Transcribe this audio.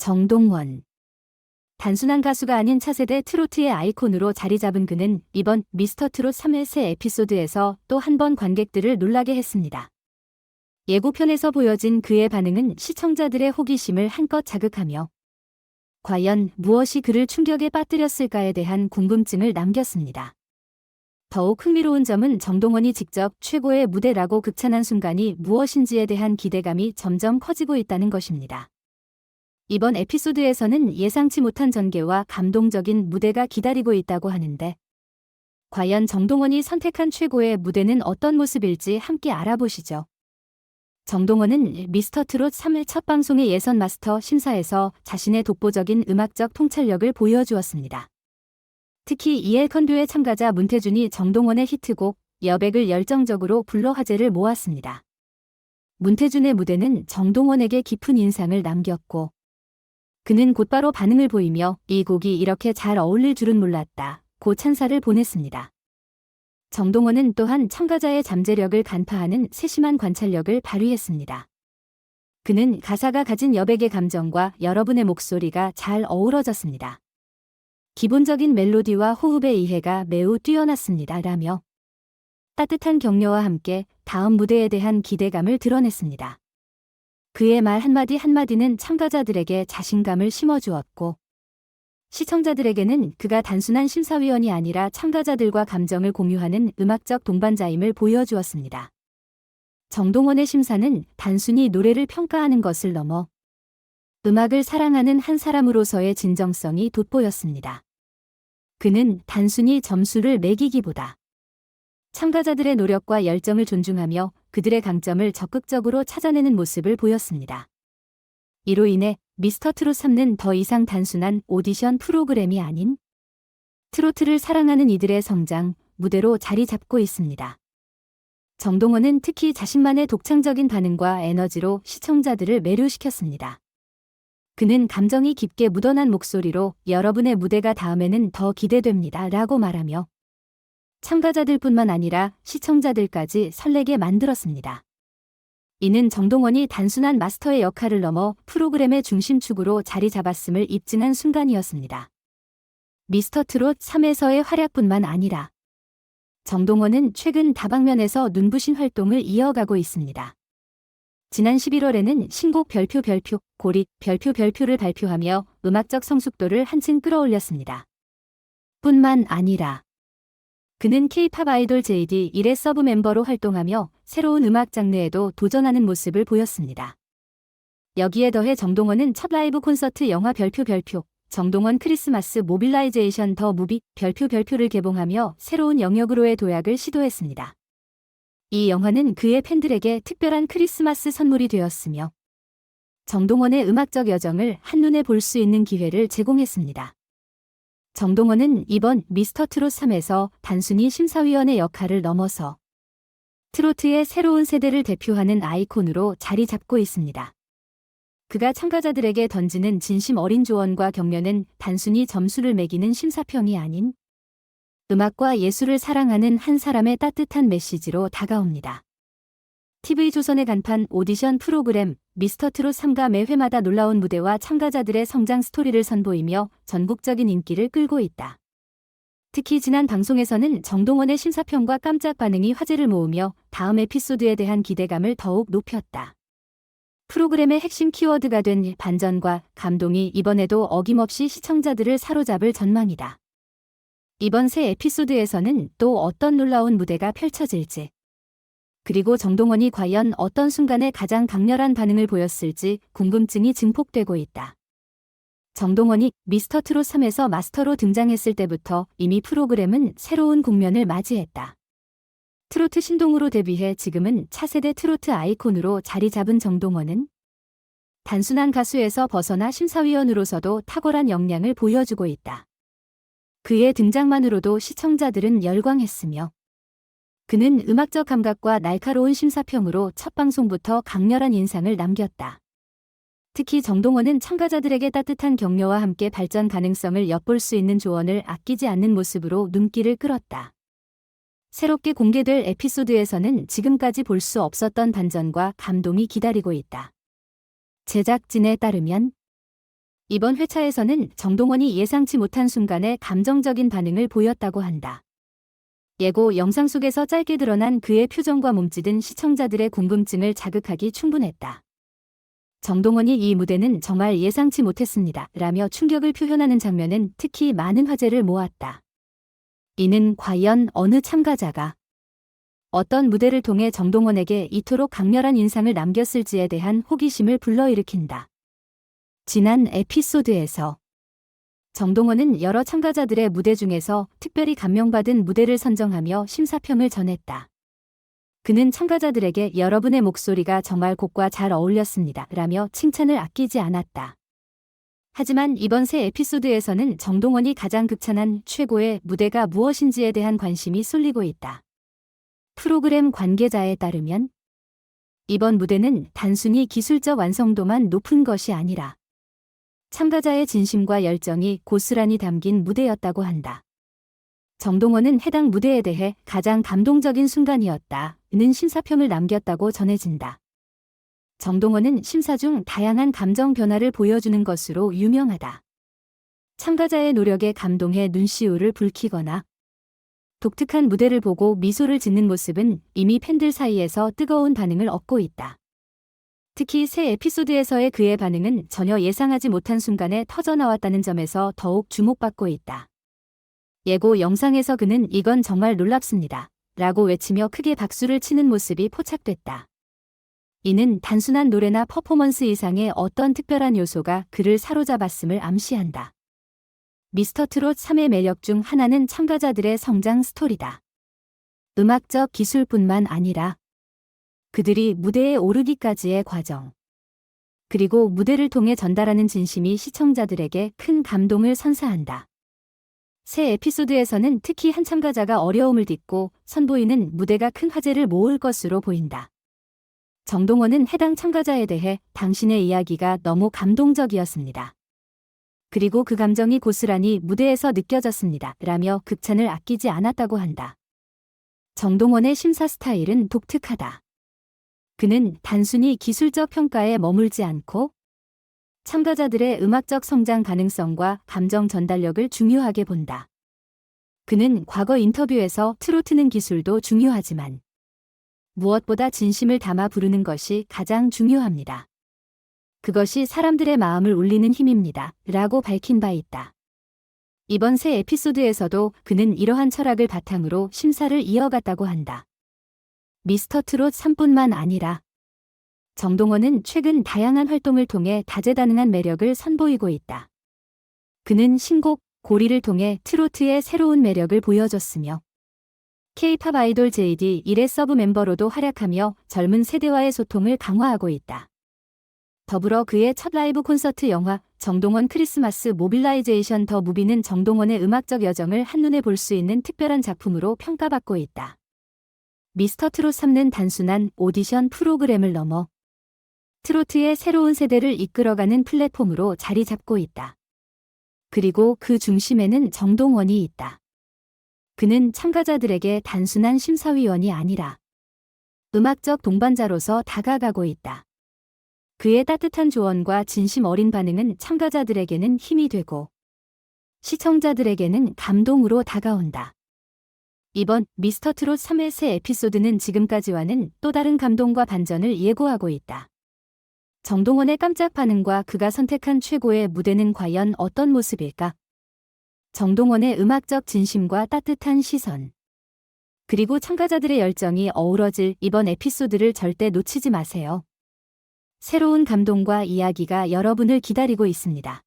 정동원. 단순한 가수가 아닌 차세대 트로트의 아이콘으로 자리 잡은 그는 이번 미스터 트롯 3회 새 에피소드에서 또 한 번 관객들을 놀라게 했습니다. 예고편에서 보여진 그의 반응은 시청자들의 호기심을 한껏 자극하며 과연 무엇이 그를 충격에 빠뜨렸을까에 대한 궁금증을 남겼습니다. 더욱 흥미로운 점은 정동원이 직접 최고의 무대라고 극찬한 순간이 무엇인지에 대한 기대감이 점점 커지고 있다는 것입니다. 이번 에피소드에서는 예상치 못한 전개와 감동적인 무대가 기다리고 있다고 하는데 과연 정동원이 선택한 최고의 무대는 어떤 모습일지 함께 알아보시죠. 정동원은 미스터 트롯 3회 첫 방송의 예선 마스터 심사에서 자신의 독보적인 음악적 통찰력을 보여주었습니다. 특히 이엘 컨듀의 참가자 문태준이 정동원의 히트곡 여백을 열정적으로 불러 화제를 모았습니다. 문태준의 무대는 정동원에게 깊은 인상을 남겼고 그는 곧바로 반응을 보이며 이 곡이 이렇게 잘 어울릴 줄은 몰랐다. 고 찬사를 보냈습니다. 정동원은 또한 참가자의 잠재력을 간파하는 세심한 관찰력을 발휘했습니다. 그는 가사가 가진 여백의 감정과 여러분의 목소리가 잘 어우러졌습니다. 기본적인 멜로디와 호흡의 이해가 매우 뛰어났습니다. 라며 따뜻한 격려와 함께 다음 무대에 대한 기대감을 드러냈습니다. 그의 말 한마디 한마디는 참가자들에게 자신감을 심어주었고 시청자들에게는 그가 단순한 심사위원이 아니라 참가자들과 감정을 공유하는 음악적 동반자임을 보여주었습니다. 정동원의 심사는 단순히 노래를 평가하는 것을 넘어 음악을 사랑하는 한 사람으로서의 진정성이 돋보였습니다. 그는 단순히 점수를 매기기보다 참가자들의 노력과 열정을 존중하며 그들의 강점을 적극적으로 찾아내는 모습을 보였습니다. 이로 인해 미스터 트롯 3는 더 이상 단순한 오디션 프로그램이 아닌 트로트를 사랑하는 이들의 성장, 무대로 자리 잡고 있습니다. 정동원은 특히 자신만의 독창적인 반응과 에너지로 시청자들을 매료시켰습니다. 그는 감정이 깊게 묻어난 목소리로 여러분의 무대가 다음에는 더 기대됩니다. 라고 말하며 참가자들뿐만 아니라 시청자들까지 설레게 만들었습니다. 이는 정동원이 단순한 마스터의 역할을 넘어 프로그램의 중심축으로 자리 잡았음을 입증한 순간이었습니다. 미스터 트롯 3에서의 활약뿐만 아니라 정동원은 최근 다방면에서 눈부신 활동을 이어가고 있습니다. 지난 11월에는 신곡 별표 별표 고리 별표 별표를 발표하며 음악적 성숙도를 한층 끌어올렸습니다. 뿐만 아니라 그는 K-팝 아이돌 JD 1의 서브 멤버로 활동하며 새로운 음악 장르에도 도전하는 모습을 보였습니다. 여기에 더해 정동원은 첫 라이브 콘서트 영화 별표 별표, 정동원 크리스마스 모빌라이제이션 더 무비 별표 별표를 개봉하며 새로운 영역으로의 도약을 시도했습니다. 이 영화는 그의 팬들에게 특별한 크리스마스 선물이 되었으며 정동원의 음악적 여정을 한눈에 볼 수 있는 기회를 제공했습니다. 정동원은 이번 미스터 트롯 3에서 단순히 심사위원의 역할을 넘어서 트로트의 새로운 세대를 대표하는 아이콘으로 자리 잡고 있습니다. 그가 참가자들에게 던지는 진심 어린 조언과 격려는 단순히 점수를 매기는 심사평이 아닌 음악과 예술을 사랑하는 한 사람의 따뜻한 메시지로 다가옵니다. TV조선의 간판 오디션 프로그램 미스터 트롯 3가 매 회마다 놀라운 무대와 참가자들의 성장 스토리를 선보이며 전국적인 인기를 끌고 있다. 특히 지난 방송에서는 정동원의 심사평과 깜짝 반응이 화제를 모으며 다음 에피소드에 대한 기대감을 더욱 높였다. 프로그램의 핵심 키워드가 된 반전과 감동이 이번에도 어김없이 시청자들을 사로잡을 전망이다. 이번 새 에피소드에서는 또 어떤 놀라운 무대가 펼쳐질지 그리고 정동원이 과연 어떤 순간에 가장 강렬한 반응을 보였을지 궁금증이 증폭되고 있다. 정동원이 미스터 트롯 3에서 마스터로 등장했을 때부터 이미 프로그램은 새로운 국면을 맞이했다. 트로트 신동으로 데뷔해 지금은 차세대 트로트 아이콘으로 자리 잡은 정동원은 단순한 가수에서 벗어나 심사위원으로서도 탁월한 역량을 보여주고 있다. 그의 등장만으로도 시청자들은 열광했으며 그는 음악적 감각과 날카로운 심사평으로 첫 방송부터 강렬한 인상을 남겼다. 특히 정동원은 참가자들에게 따뜻한 격려와 함께 발전 가능성을 엿볼 수 있는 조언을 아끼지 않는 모습으로 눈길을 끌었다. 새롭게 공개될 에피소드에서는 지금까지 볼 수 없었던 반전과 감동이 기다리고 있다. 제작진에 따르면 이번 회차에서는 정동원이 예상치 못한 순간에 감정적인 반응을 보였다고 한다. 예고 영상 속에서 짧게 드러난 그의 표정과 몸짓은 시청자들의 궁금증을 자극하기 충분했다. 정동원이 이 무대는 정말 예상치 못했습니다. 라며 충격을 표현하는 장면은 특히 많은 화제를 모았다. 이는 과연 어느 참가자가 어떤 무대를 통해 정동원에게 이토록 강렬한 인상을 남겼을지에 대한 호기심을 불러일으킨다. 지난 에피소드에서 정동원은 여러 참가자들의 무대 중에서 특별히 감명받은 무대를 선정하며 심사평을 전했다. 그는 참가자들에게 여러분의 목소리가 정말 곡과 잘 어울렸습니다. 라며 칭찬을 아끼지 않았다. 하지만 이번 새 에피소드에서는 정동원이 가장 극찬한 최고의 무대가 무엇인지에 대한 관심이 쏠리고 있다. 프로그램 관계자에 따르면 이번 무대는 단순히 기술적 완성도만 높은 것이 아니라 참가자의 진심과 열정이 고스란히 담긴 무대였다고 한다. 정동원은 해당 무대에 대해 가장 감동적인 순간이었다는 심사평을 남겼다고 전해진다. 정동원은 심사 중 다양한 감정 변화를 보여주는 것으로 유명하다. 참가자의 노력에 감동해 눈시울을 붉히거나 독특한 무대를 보고 미소를 짓는 모습은 이미 팬들 사이에서 뜨거운 반응을 얻고 있다. 특히 새 에피소드에서의 그의 반응은 전혀 예상하지 못한 순간에 터져나왔다는 점에서 더욱 주목받고 있다. 예고 영상에서 그는 이건 정말 놀랍습니다. 라고 외치며 크게 박수를 치는 모습이 포착됐다. 이는 단순한 노래나 퍼포먼스 이상의 어떤 특별한 요소가 그를 사로잡았음을 암시한다. 미스터 트롯 3의 매력 중 하나는 참가자들의 성장 스토리다. 음악적 기술뿐만 아니라 그들이 무대에 오르기까지의 과정, 그리고 무대를 통해 전달하는 진심이 시청자들에게 큰 감동을 선사한다. 새 에피소드에서는 특히 한 참가자가 어려움을 딛고 선보이는 무대가 큰 화제를 모을 것으로 보인다. 정동원은 해당 참가자에 대해 당신의 이야기가 너무 감동적이었습니다. 그리고 그 감정이 고스란히 무대에서 느껴졌습니다. 라며 극찬을 아끼지 않았다고 한다. 정동원의 심사 스타일은 독특하다. 그는 단순히 기술적 평가에 머물지 않고 참가자들의 음악적 성장 가능성과 감정 전달력을 중요하게 본다. 그는 과거 인터뷰에서 트로트는 기술도 중요하지만 무엇보다 진심을 담아 부르는 것이 가장 중요합니다. 그것이 사람들의 마음을 울리는 힘입니다. 라고 밝힌 바 있다. 이번 새 에피소드에서도 그는 이러한 철학을 바탕으로 심사를 이어갔다고 한다. 미스터 트롯 3뿐만 아니라 정동원은 최근 다양한 활동을 통해 다재다능한 매력을 선보이고 있다. 그는 신곡 고리를 통해 트로트의 새로운 매력을 보여줬으며 K-팝 아이돌 JD 1의 서브 멤버로도 활약하며 젊은 세대와의 소통을 강화하고 있다. 더불어 그의 첫 라이브 콘서트 영화 정동원 크리스마스 모빌라이제이션 더 무비는 정동원의 음악적 여정을 한눈에 볼 수 있는 특별한 작품으로 평가받고 있다. 미스터 트롯 3는 단순한 오디션 프로그램을 넘어 트로트의 새로운 세대를 이끌어가는 플랫폼으로 자리 잡고 있다. 그리고 그 중심에는 정동원이 있다. 그는 참가자들에게 단순한 심사위원이 아니라 음악적 동반자로서 다가가고 있다. 그의 따뜻한 조언과 진심 어린 반응은 참가자들에게는 힘이 되고 시청자들에게는 감동으로 다가온다. 이번 미스터 트롯 3회 새 에피소드는 지금까지와는 또 다른 감동과 반전을 예고하고 있다. 정동원의 깜짝 반응과 그가 선택한 최고의 무대는 과연 어떤 모습일까? 정동원의 음악적 진심과 따뜻한 시선. 그리고 참가자들의 열정이 어우러질 이번 에피소드를 절대 놓치지 마세요. 새로운 감동과 이야기가 여러분을 기다리고 있습니다.